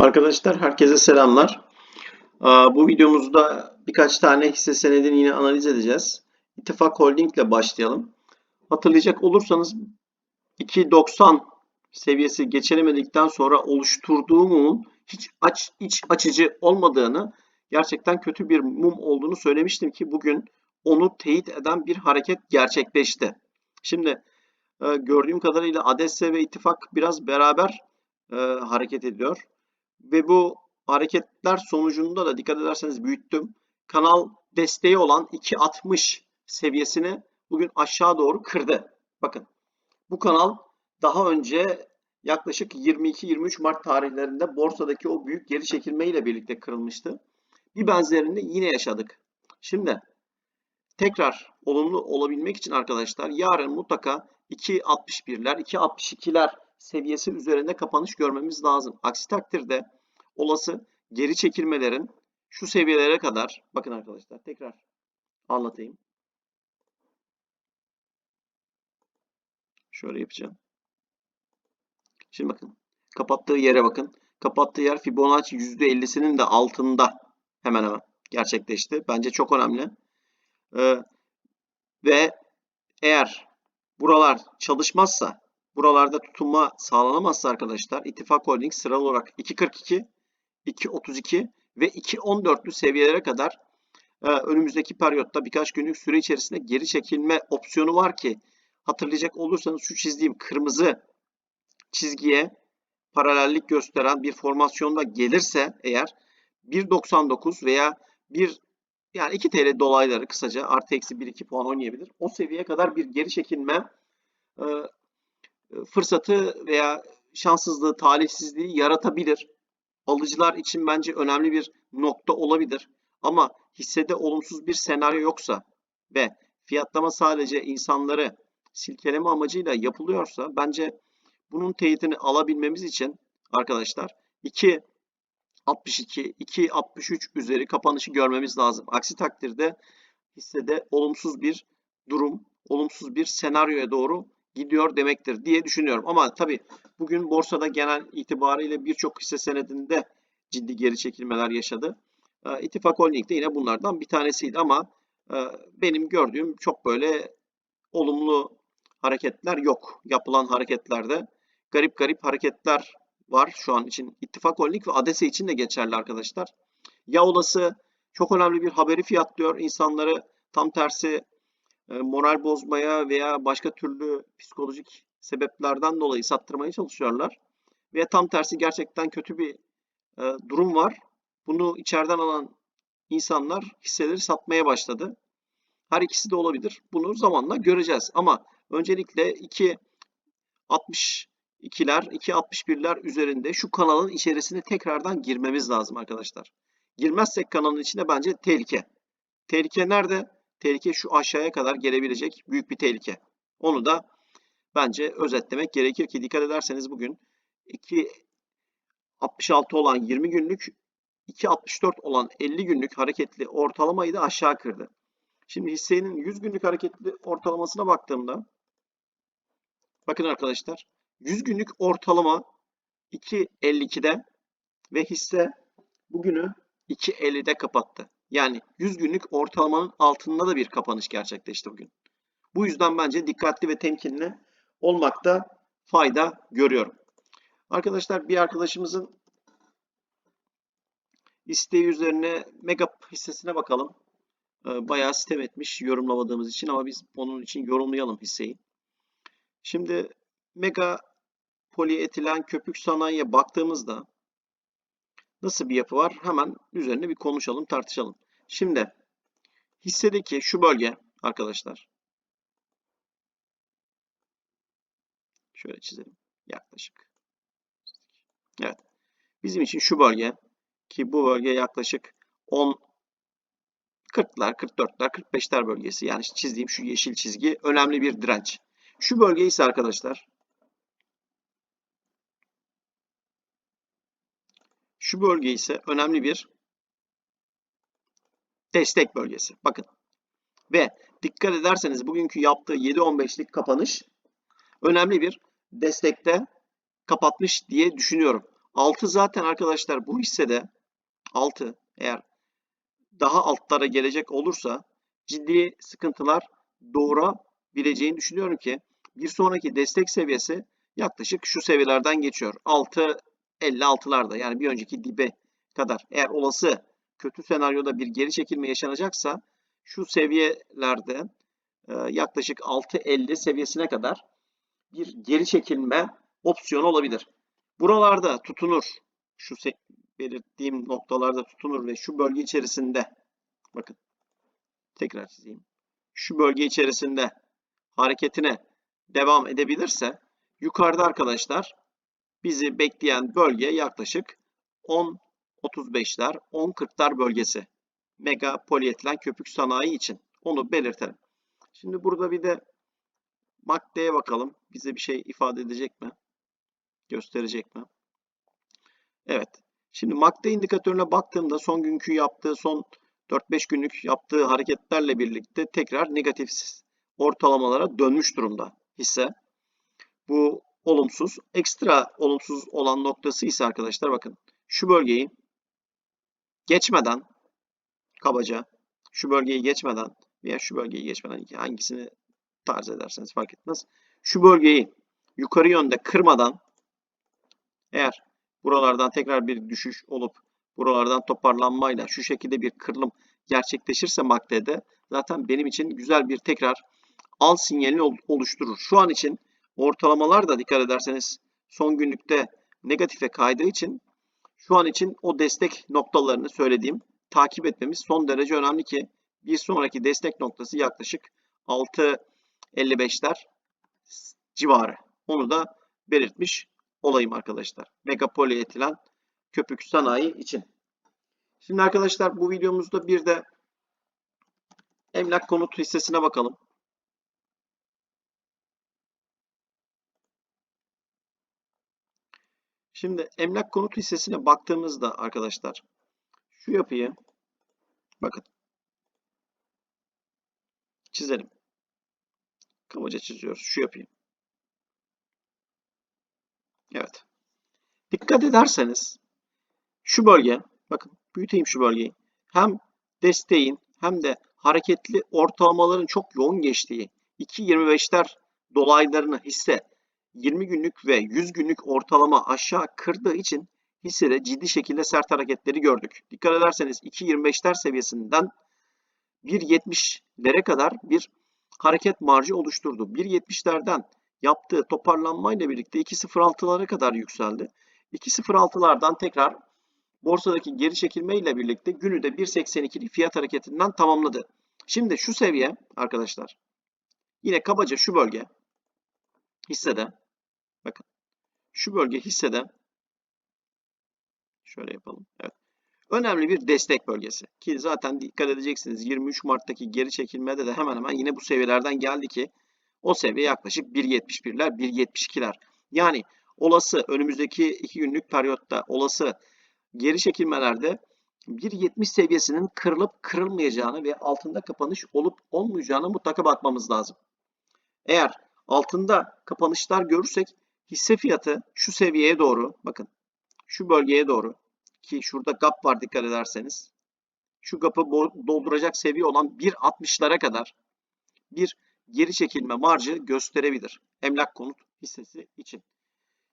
Arkadaşlar herkese selamlar. Bu videomuzda birkaç tane hisse senedini yine analiz edeceğiz. İttifak Holding ile başlayalım. Hatırlayacak olursanız 2.90 seviyesi geçilemedikten sonra oluşturduğu mumun hiç aç, iç açıcı olmadığını, gerçekten kötü bir mum olduğunu söylemiştim ki bugün onu teyit eden bir hareket gerçekleşti. Şimdi e, gördüğüm kadarıyla ADESE ve İttifak biraz beraber e, hareket ediyor. Ve bu hareketler sonucunda da dikkat ederseniz büyüttüm. Kanal desteği olan 2.60 seviyesini bugün aşağı doğru kırdı. Bakın bu kanal daha önce yaklaşık 22-23 Mart tarihlerinde borsadaki o büyük geri çekilme ile birlikte kırılmıştı. Bir benzerini yine yaşadık. Şimdi tekrar olumlu olabilmek için arkadaşlar yarın mutlaka 2.61'ler, 2.62'ler seviyesi üzerinde kapanış görmemiz lazım. Aksi takdirde olası geri çekilmelerin şu seviyelere kadar bakın arkadaşlar tekrar anlatayım. Şöyle yapacağım. Şimdi bakın kapattığı yere bakın. Kapattığı yer Fibonacci %50'sinin de altında hemen hemen gerçekleşti. Bence çok önemli. Ee, ve eğer buralar çalışmazsa, buralarda tutunma sağlanamazsa arkadaşlar İttifak Holding sıralı olarak 2.42, 2.32 ve 2.14'lü seviyelere kadar e, önümüzdeki periyotta birkaç günlük süre içerisinde geri çekilme opsiyonu var ki hatırlayacak olursanız şu çizdiğim kırmızı çizgiye paralellik gösteren bir formasyonda gelirse eğer 1.99 veya 1 yani 2 TL dolayları kısaca artı eksi 1-2 puan oynayabilir. O seviyeye kadar bir geri çekilme e, fırsatı veya şanssızlığı, talihsizliği yaratabilir. Alıcılar için bence önemli bir nokta olabilir. Ama hissede olumsuz bir senaryo yoksa ve fiyatlama sadece insanları silkeleme amacıyla yapılıyorsa bence bunun teyitini alabilmemiz için arkadaşlar 2 62, 2 63 üzeri kapanışı görmemiz lazım. Aksi takdirde hissede olumsuz bir durum, olumsuz bir senaryoya doğru gidiyor demektir diye düşünüyorum. Ama tabii bugün borsada genel itibariyle birçok hisse senedinde ciddi geri çekilmeler yaşadı. E, İttifak Holding de yine bunlardan bir tanesiydi ama e, benim gördüğüm çok böyle olumlu hareketler yok. Yapılan hareketlerde garip garip hareketler var şu an için. İttifak Holding ve ADESE için de geçerli arkadaşlar. Ya olası çok önemli bir haberi fiyatlıyor insanları tam tersi moral bozmaya veya başka türlü psikolojik sebeplerden dolayı sattırmaya çalışıyorlar. Ve tam tersi gerçekten kötü bir e, durum var. Bunu içeriden alan insanlar hisseleri satmaya başladı. Her ikisi de olabilir. Bunu zamanla göreceğiz. Ama öncelikle 2.62'ler, 2.61'ler üzerinde şu kanalın içerisine tekrardan girmemiz lazım arkadaşlar. Girmezsek kanalın içine bence tehlike. Tehlike nerede? Tehlike şu aşağıya kadar gelebilecek büyük bir tehlike. Onu da bence özetlemek gerekir ki dikkat ederseniz bugün 2.66 olan 20 günlük 2.64 olan 50 günlük hareketli ortalamayı da aşağı kırdı. Şimdi hissenin 100 günlük hareketli ortalamasına baktığımda bakın arkadaşlar 100 günlük ortalama 2.52'de ve hisse bugünü 2.50'de kapattı. Yani 100 günlük ortalamanın altında da bir kapanış gerçekleşti bugün. Bu yüzden bence dikkatli ve temkinli olmakta fayda görüyorum. Arkadaşlar bir arkadaşımızın isteği üzerine Megap hissesine bakalım. Bayağı sistem etmiş yorumlamadığımız için ama biz onun için yorumlayalım hisseyi. Şimdi mega polietilen köpük sanayiye baktığımızda nasıl bir yapı var? Hemen üzerine bir konuşalım, tartışalım. Şimdi hissedeki şu bölge arkadaşlar. Şöyle çizelim yaklaşık. Evet. Bizim için şu bölge ki bu bölge yaklaşık 10 40'lar, 44'ler, 45'ler bölgesi. Yani çizdiğim şu yeşil çizgi önemli bir direnç. Şu bölge ise arkadaşlar şu bölge ise önemli bir destek bölgesi. Bakın. Ve dikkat ederseniz bugünkü yaptığı 7.15'lik kapanış önemli bir destekte kapatmış diye düşünüyorum. 6 zaten arkadaşlar bu hissede 6 eğer daha altlara gelecek olursa ciddi sıkıntılar doğurabileceğini düşünüyorum ki bir sonraki destek seviyesi yaklaşık şu seviyelerden geçiyor. 6 56'larda yani bir önceki dibe kadar. Eğer olası kötü senaryoda bir geri çekilme yaşanacaksa şu seviyelerde e, yaklaşık 6.50 seviyesine kadar bir geri çekilme opsiyonu olabilir. Buralarda tutunur. Şu belirttiğim noktalarda tutunur ve şu bölge içerisinde bakın tekrar çizeyim. Şu bölge içerisinde hareketine devam edebilirse yukarıda arkadaşlar bizi bekleyen bölge yaklaşık 10.35'ler, 10.40'lar bölgesi. Mega polietilen köpük sanayi için. Onu belirtelim. Şimdi burada bir de MACD'ye bakalım. Bize bir şey ifade edecek mi? Gösterecek mi? Evet. Şimdi MACD indikatörüne baktığımda son günkü yaptığı son 4-5 günlük yaptığı hareketlerle birlikte tekrar negatif ortalamalara dönmüş durumda hisse. Bu olumsuz. Ekstra olumsuz olan noktası ise arkadaşlar bakın şu bölgeyi geçmeden kabaca şu bölgeyi geçmeden veya şu bölgeyi geçmeden hangisini tarz ederseniz fark etmez. Şu bölgeyi yukarı yönde kırmadan eğer buralardan tekrar bir düşüş olup buralardan toparlanmayla şu şekilde bir kırılım gerçekleşirse MACD'de zaten benim için güzel bir tekrar al sinyalini oluşturur. Şu an için ortalamalar da dikkat ederseniz son günlükte negatife kaydığı için şu an için o destek noktalarını söylediğim takip etmemiz son derece önemli ki bir sonraki destek noktası yaklaşık 6.55'ler civarı. Onu da belirtmiş olayım arkadaşlar. Megapoli etilen köpük sanayi için. Şimdi arkadaşlar bu videomuzda bir de emlak konut hissesine bakalım. Şimdi emlak konut hissesine baktığımızda arkadaşlar şu yapıyı bakın çizelim. Kabaca çiziyoruz şu yapıyı. Evet. Dikkat ederseniz şu bölge bakın büyüteyim şu bölgeyi. Hem desteğin hem de hareketli ortalamaların çok yoğun geçtiği 2.25'ler dolaylarını hisse 20 günlük ve 100 günlük ortalama aşağı kırdığı için hissede ciddi şekilde sert hareketleri gördük. Dikkat ederseniz 2.25'ler seviyesinden 1.70'lere kadar bir hareket marjı oluşturdu. 1.70'lerden yaptığı toparlanmayla birlikte 2.06'lara kadar yükseldi. 2.06'lardan tekrar borsadaki geri çekilme ile birlikte günü de 1.82'lik fiyat hareketinden tamamladı. Şimdi şu seviye arkadaşlar yine kabaca şu bölge hissede bakın şu bölge hissede şöyle yapalım. Evet. Önemli bir destek bölgesi. Ki zaten dikkat edeceksiniz 23 Mart'taki geri çekilmede de hemen hemen yine bu seviyelerden geldi ki o seviye yaklaşık 1.71'ler 1.72'ler. Yani olası önümüzdeki 2 günlük periyotta olası geri çekilmelerde 1.70 seviyesinin kırılıp kırılmayacağını ve altında kapanış olup olmayacağını mutlaka bakmamız lazım. Eğer altında kapanışlar görürsek hisse fiyatı şu seviyeye doğru bakın şu bölgeye doğru ki şurada gap var dikkat ederseniz şu gapı dolduracak seviye olan 1.60'lara kadar bir geri çekilme marjı gösterebilir. Emlak konut hissesi için.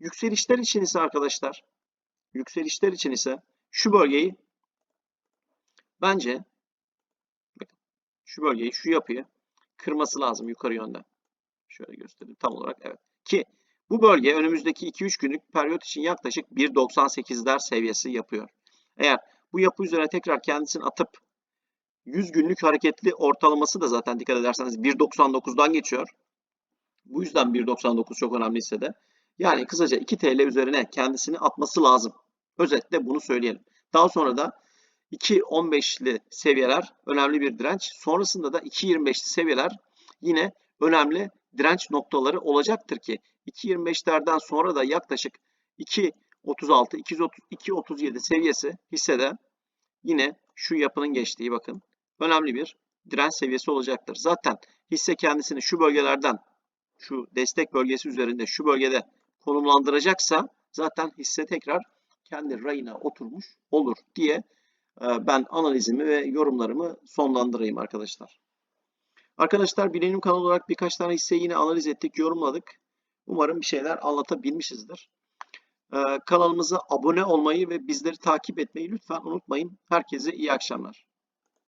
Yükselişler için ise arkadaşlar yükselişler için ise şu bölgeyi bence şu bölgeyi şu yapıyı kırması lazım yukarı yönde. Şöyle göstereyim tam olarak evet. Ki bu bölge önümüzdeki 2-3 günlük periyot için yaklaşık 1.98'ler seviyesi yapıyor. Eğer bu yapı üzerine tekrar kendisini atıp 100 günlük hareketli ortalaması da zaten dikkat ederseniz 1.99'dan geçiyor. Bu yüzden 1.99 çok önemliyse de. Yani kısaca 2 TL üzerine kendisini atması lazım. Özetle bunu söyleyelim. Daha sonra da 2.15'li seviyeler önemli bir direnç. Sonrasında da 2.25'li seviyeler yine önemli direnç noktaları olacaktır ki 2.25'lerden sonra da yaklaşık 2.36, 2.37 seviyesi hissede yine şu yapının geçtiği bakın önemli bir direnç seviyesi olacaktır. Zaten hisse kendisini şu bölgelerden şu destek bölgesi üzerinde şu bölgede konumlandıracaksa zaten hisse tekrar kendi rayına oturmuş olur diye e, ben analizimi ve yorumlarımı sonlandırayım arkadaşlar. Arkadaşlar Bilenim kanalı olarak birkaç tane hisseyi yine analiz ettik, yorumladık. Umarım bir şeyler anlatabilmişizdir. Ee, kanalımıza abone olmayı ve bizleri takip etmeyi lütfen unutmayın. Herkese iyi akşamlar.